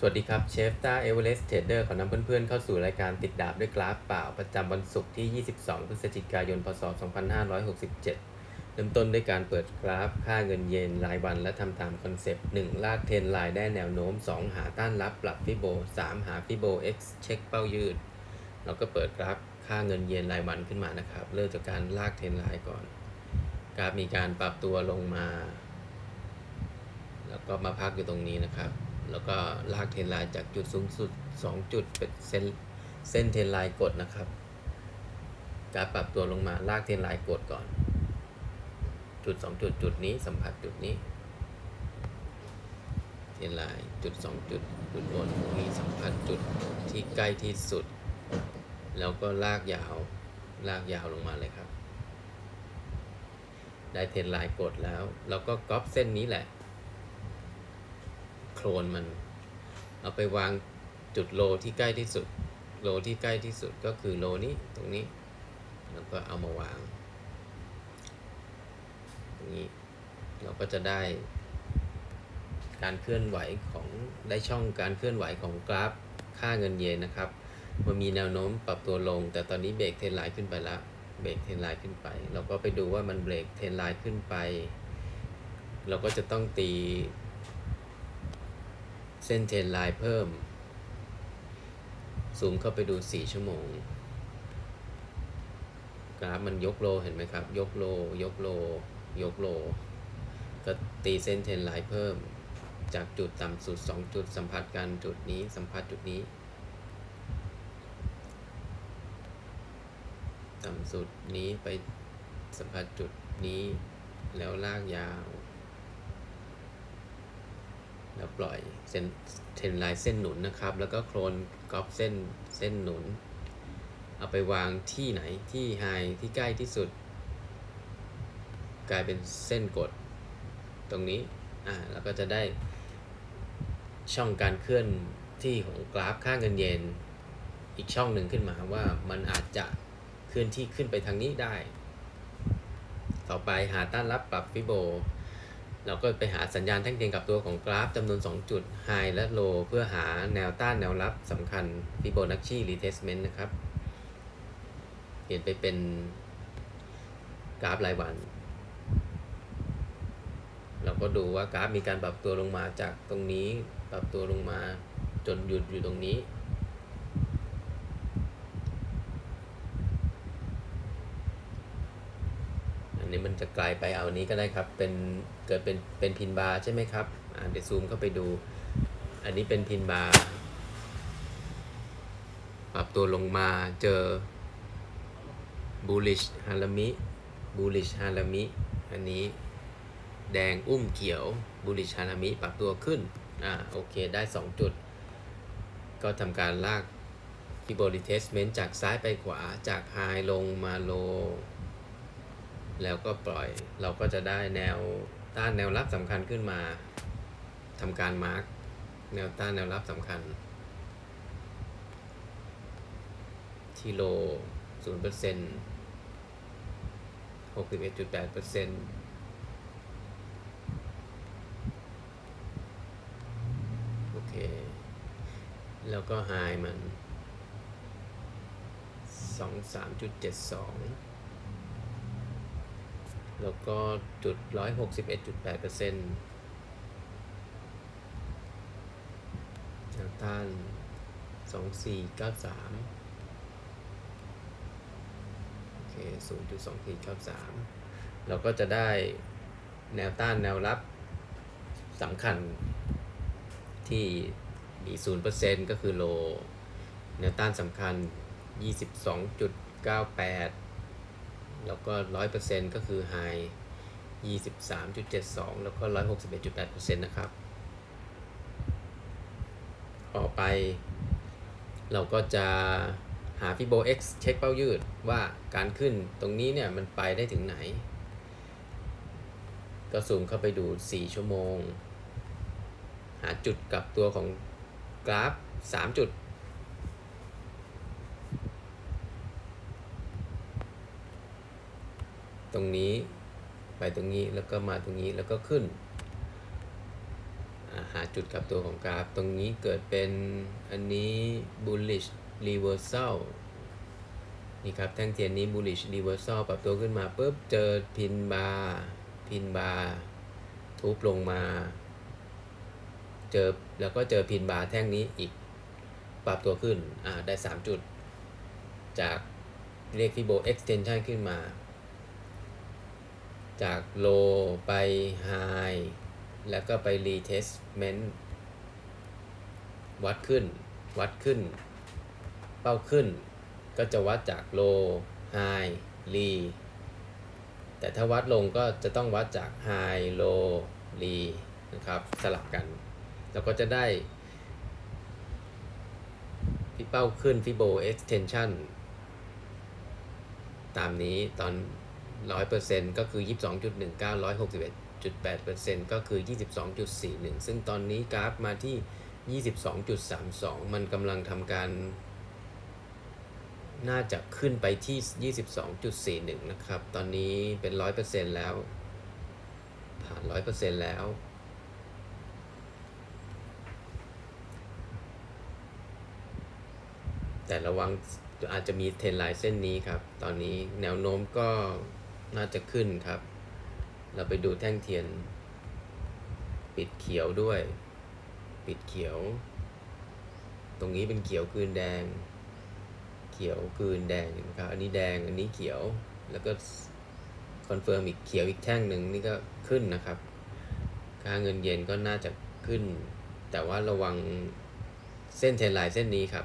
สวัสดีครับเชฟต้าเอเวอเรสต์เทรดเดอร์ขอนำเพื่อนๆเข้าสู่รายการติดดาบด้วยกราฟเปล่าประจำวันศุกร์ที่ 22 พฤศจิกายน พศ 2567 เริ่มต้นด้วยการเปิดกราฟค่าเงินเยนรายวันและทำตามคอนเซปต์ 1. ลากเทรนไลน์ได้แนวโน้ม 2. หาต้านรับปรับฟิโบ 3. หาฟิโบ X เช็คเป้ายืด เราก็เปิดกราฟค่าเงินเยนรายวันขึ้นมานะครับ เริ่มจากการลากเทรนไลน์ก่อน กราฟมีการปรับตัวลงมา แล้วก็มาพักอยู่ตรงนี้นะครับ แล้วก็ลากเทนไลน์จากจุดสูงสุด 2 จุดเป็นเส้นเส้นเทนไลน์กดนะครับ การปรับตัวลงมาลากเทนไลน์กดก่อน จุด 2 จุดจุดนี้สัมผัสจุดนี้ เทนไลน์จุด 2 จุดจุดบนตรงนี้สัมผัสจุดที่ใกล้ที่สุด แล้วก็ลากยาวลากยาวลงมาเลยครับ ได้เทนไลน์กดแล้วเราก็ก๊อปเส้นนี้แหละ โคลนมัน เอาไปวางจุดโลที่ใกล้ที่สุด โลที่ใกล้ที่สุดก็คือโลนี้ตรงนี้ แล้วก็เอามาวางตรงนี้เราก็จะได้การเคลื่อนไหวของได้ช่องการเคลื่อนไหวของกราฟค่าเงินเยนนะครับมันมีแนวโน้มปรับตัวลง แต่ตอนนี้เบรกเทนไลน์ขึ้นไปแล้วเบรกเทนไลน์ขึ้นไป เราก็ไปดูว่ามันเบรกเทนไลน์ขึ้นไป เราก็จะต้องตี เส้นเทรนไลน์เพิ่ม ซูมเข้าไปดู 4 ชั่วโมง กราฟมันยกโลเห็นไหมครับ ยกโล ยกโล ยกโล ก็ตีเส้นเทรนไลน์เพิ่ม จากจุดต่ำสุด 2 จุดสัมผัสกันจุดนี้สัมผัสจุดนี้ ต่ำสุดนี้ไปสัมผัสจุดนี้แล้วลากยาว แล้วปล่อยเส้นเทนไลน์เส้นหนุนนะครับ แล้วก็โคลนกรอบเส้นเส้นหนุน เอาไปวางที่ไหนที่ไฮที่ใกล้ที่สุด กลายเป็นเส้นกดตรงนี้อ่าแล้วก็จะได้ช่องการเคลื่อนที่ของกราฟค่าเงินเยนอีกช่องหนึ่งขึ้นมาว่ามันอาจจะเคลื่อนที่ขึ้นไปทางนี้ได้ ต่อไปหาต้านรับปรับฟิโบ เราก็ไปหาสัญญาณแท่งเทียนกับตัวของกราฟจำนวน 2 จุด High และ Low เพื่อหาแนวต้านแนวรับสำคัญ Fibonacci retracement นะครับ เปลี่ยนไปเป็นกราฟรายวัน เราก็ดูว่ากราฟมีการปรับตัวลงมาจากตรงนี้ ปรับตัวลงมาจนหยุดอยู่ตรงนี้ อั นนี้มันจะไปเอานี้ก็ได้ครับ เป็นเกิดเป็นเป็นพินบาร์ใช่ไหมครับอ่าเดี๋ยวซูมเข้าไปดู อันนี้เป็นพินบาร์ปรับตัวลงมาเจอ bullish harami bullish harami อันนี้แดงอุ้มเขียว bullish harami ปรับตัวขึ้น อ่าโอเคได้ 2 จุด ก็ทำการลาก Fibonacci retracement จากซ้ายไปขวาจาก high ลงมา low แล้วก็ปล่อยเราก็จะได้แนวต้านแนวรับสำคัญขึ้นมาทำการมาร์กแนวต้านแนวรับสำคัญ ที่โล 0% 61.8%โอเค แล้วก็ไฮมัน 23.72 แล้วก็จุดร้อยหกสิบเอ็ดจุดแปดเปอร์เซ็นต์แนวต้านสองสี่เก้าสามโอเคศูนย์จุดสองสี่เก้าสามเราก็จะได้แนวต้านแนวรับสำคัญที่มีศูนย์เปอร์เซ็นต์ก็คือโล แนวต้านสำคัญยี่สิบสองจุดเก้าแปด แล้วก็ร้อยเปอร์เซ็นต์ก็คือไฮยี่สิบสามจุดเจ็ดสองแล้วก็ร้อยหกสิบเอ็ดจุดแปดเปอร์เซ็นต์นะครับ ต่อไป เราก็จะหาฟิโบ X เช็คเป้ายืดว่าการขึ้นตรงนี้เนี่ยมันไปได้ถึงไหน ก็ซูมเข้าไปดู 4 ชั่วโมง หาจุดกับตัวของกราฟ 3 จุด รงนี้ ไปตรงนี้แล้วก็มาตรงนี้แล้วก็ขึ้น หาจุดกลับตัวของกราฟ ตรงนี้เกิดเป็นอันนี้ bullish reversal นี่ครับแท่งเทียนนี้ bullish reversal ปรับตัวขึ้นมาปุ๊บเจอพินบาร์พินบาร์ทุบลงมา เจอแล้วก็เจอพินบาร์แท่งนี้อีกปรับตัวขึ้นอ่าได้ 3 จุด จากเรียกฟิโบ extension ขึ้นมา จาก low ไป high แล้วก็ไป retestment วัดขึ้น วัดขึ้น เป้าขึ้น ก็จะวัดจาก low high re แต่ถ้าวัดลงก็จะต้องวัดจาก high low re นะครับสลับกันแล้วก็จะได้ที่เป้าขึ้นฟิโบ extension ตามนี้ตอน 100%ก็คือ 22.19 161.8%ก็คือ 22.41 ซึ่งตอนนี้กราฟมาที่ 22.32 มันกำลังทำการ น่าจะขึ้นไปที่ 22.41 นะครับ ตอนนี้เป็น 100%แล้ว ผ่าน 100%แล้วแต่ระวังอาจจะมีเทรนไลน์เส้นนี้ครับ ตอนนี้แนวโน้มก็ น่าจะขึ้นครับ เราไปดูแท่งเทียน ปิดเขียวด้วย ปิดเขียว ตรงนี้เป็นเขียวกลืนแดง เขียวกลืนแดงนะครับ อันนี้แดง อันนี้เขียว แล้วก็คอนเฟิร์มอีกเขียวอีกแท่งหนึ่งนี่ก็ขึ้นนะครับ ค่าเงินเยนก็น่าจะขึ้น แต่ว่าระวังเส้นเทรนไลน์เส้นนี้ครับ